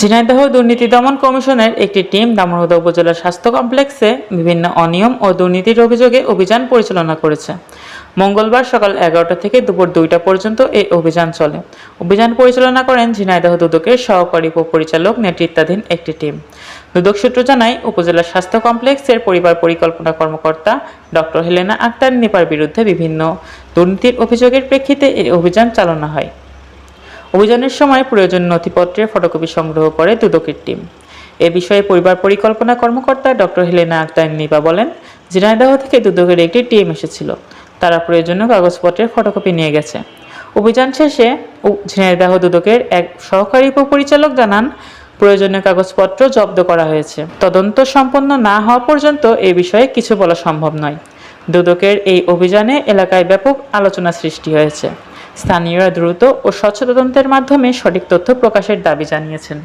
ঝিনাইদহ দুর্নীতি দমন কমিশনের একটি টিম দামোহদা উপজেলার স্বাস্থ্য কমপ্লেক্সে বিভিন্ন অনিয়ম ও দুর্নীতির অভিযোগে অভিযান পরিচালনা করেছে। মঙ্গলবার সকাল এগারোটা থেকে দুপুর দুইটা পর্যন্ত এই অভিযান চলে। অভিযান পরিচালনা করেন ঝিনাইদহ দুদকের সহকারী উপপরিচালক নেতৃত্বাধীন একটি টিম। দুদক সূত্র জানায়, উপজেলা স্বাস্থ্য কমপ্লেক্সের পরিবার পরিকল্পনা কর্মকর্তা ডক্টর হেলেনা আক্তার নিপার বিরুদ্ধে বিভিন্ন দুর্নীতির অভিযোগের প্রেক্ষিতে এই অভিযান চালানো হয়। অভিযানের সময় প্রয়োজনীয় নথিপত্রের ফটোকপি সংগ্রহ করে দুদকের টিম। এ বিষয়ে পরিবার পরিকল্পনা কর্মকর্তা ডক্টর হেলেনা আক্তার নিপা বলেন, ঝিনাইদহ থেকে দুদকের একটি টিম এসেছিল। তারা প্রয়োজনীয় কাগজপত্রের ফটোকপি নিয়ে গেছে। অভিযান শেষে ঝিনাইদহ দুদকের এক সহকারী উপপরিচালক জানান, প্রয়োজনীয় কাগজপত্র জব্দ করা হয়েছে। তদন্ত সম্পন্ন না হওয়া পর্যন্ত এ বিষয়ে কিছু বলা সম্ভব নয়। দুদকের এই অভিযানে এলাকায় ব্যাপক আলোচনা সৃষ্টি হয়েছে। স্থানীয়রা দ্রুত ও স্বচ্ছ তদন্তের মাধ্যমে সঠিক তথ্য প্রকাশের দাবি জানিয়েছেন।